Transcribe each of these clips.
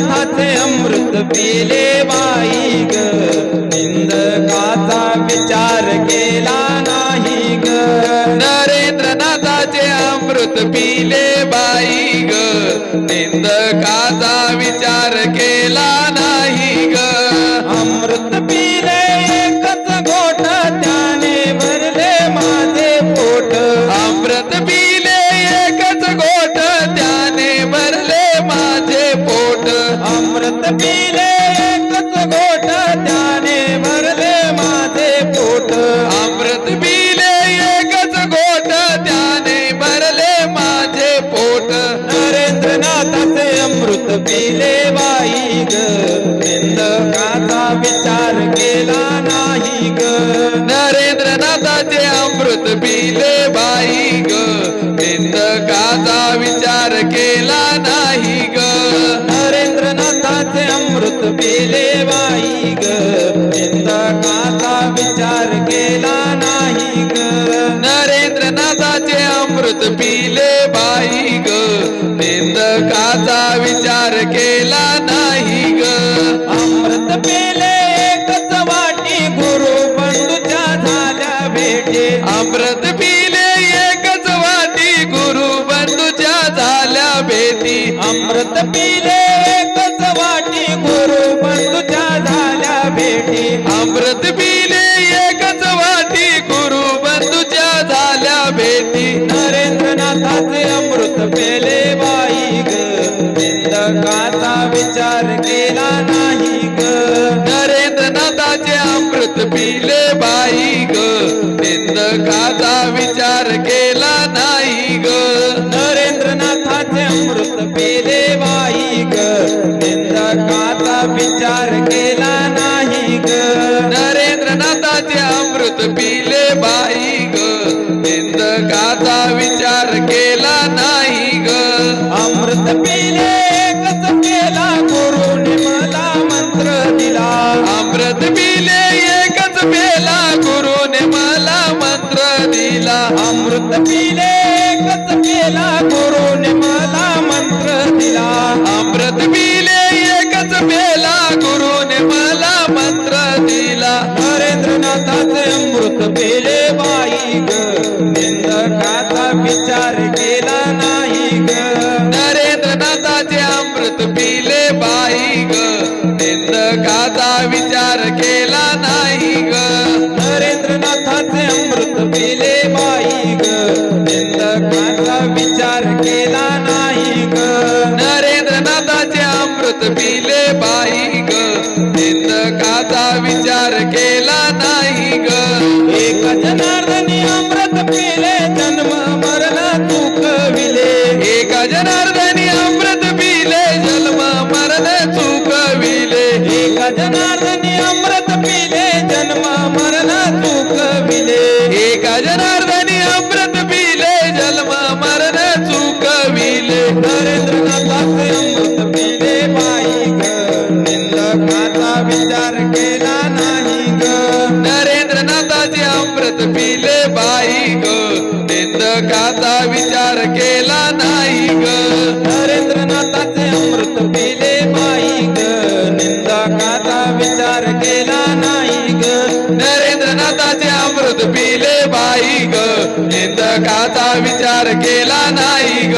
नरेंद्रनाथाचे अमृत पिले बाई ग. निंदकाचा विचार केला नाही ग. नरेंद्रनाथाचे अमृत पिले बाई ग. निंदकाचा विचार केला अमृत पिले एकच गोट झाल्या अमृत पिले एकच वाटी गुरु बंधूच्या झाल्या भेटी. अमृत पिले एकच वाटी गुरु बंधूच्या झाल्या भेटी. नरेंद्रनाथाचे अमृत पेले बाई ग. निंदकाचा विचार केला नाही ग. नरेंद्रनाथाचे अमृत पिले बाई ग. अमृत पिले बाई ग. निंदकाचा विचार केला नाही ग. अमृत पिले एकच केला गुरुने मला मंत्र दिला. अमृत पिले एकच पेला गुरुने मला मंत्र दिला. अमृत पिले एकच केला गुरुने विचार केला नाही ग. नरेंद्रनाथाचे अमृत पिले बाई ग. निंदकाचा विचार केला नाही ग. नरेंद्रनाथाचे अमृत पिले बाई ग. निंदकाचा विचार केला नाही ग. नरेंद्रनाथाचे अमृत पिले बाई ग. निंदकाचा विचार केला नाही ग. एक जना जनार्दनी अमृत पिले जन्म मरण चुकविले एक जनार्दनी अमृत पिले जन्म मरण चुकविले एका जनार्दनी अमृत पिले जन्म मरण चुकविले नरेंद्रनाथाचे अमृत पिले बाई ग. निंदकाचा विचार केला नाही ग. नरेंद्रनाथाचे अमृत पिले बाई ग. निंदकाचा विचार केला नाही ग. नरेंद्रनाथाचे अमृत पिले माई ग. निंदकाचा विचार केला नाही ग. नरेंद्रनाथाचे अमृत पिले बाई ग. निंदकाचा विचार केला नाही ग.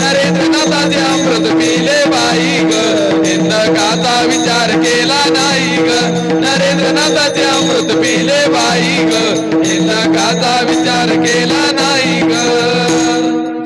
नरेंद्रनाथाचे अमृत पिले बाई ग. निंदकाचा विचार केला नाही ग. नरेंद्रनाथाचे अमृत पिले बाई ग. निंदकाचा विचार केला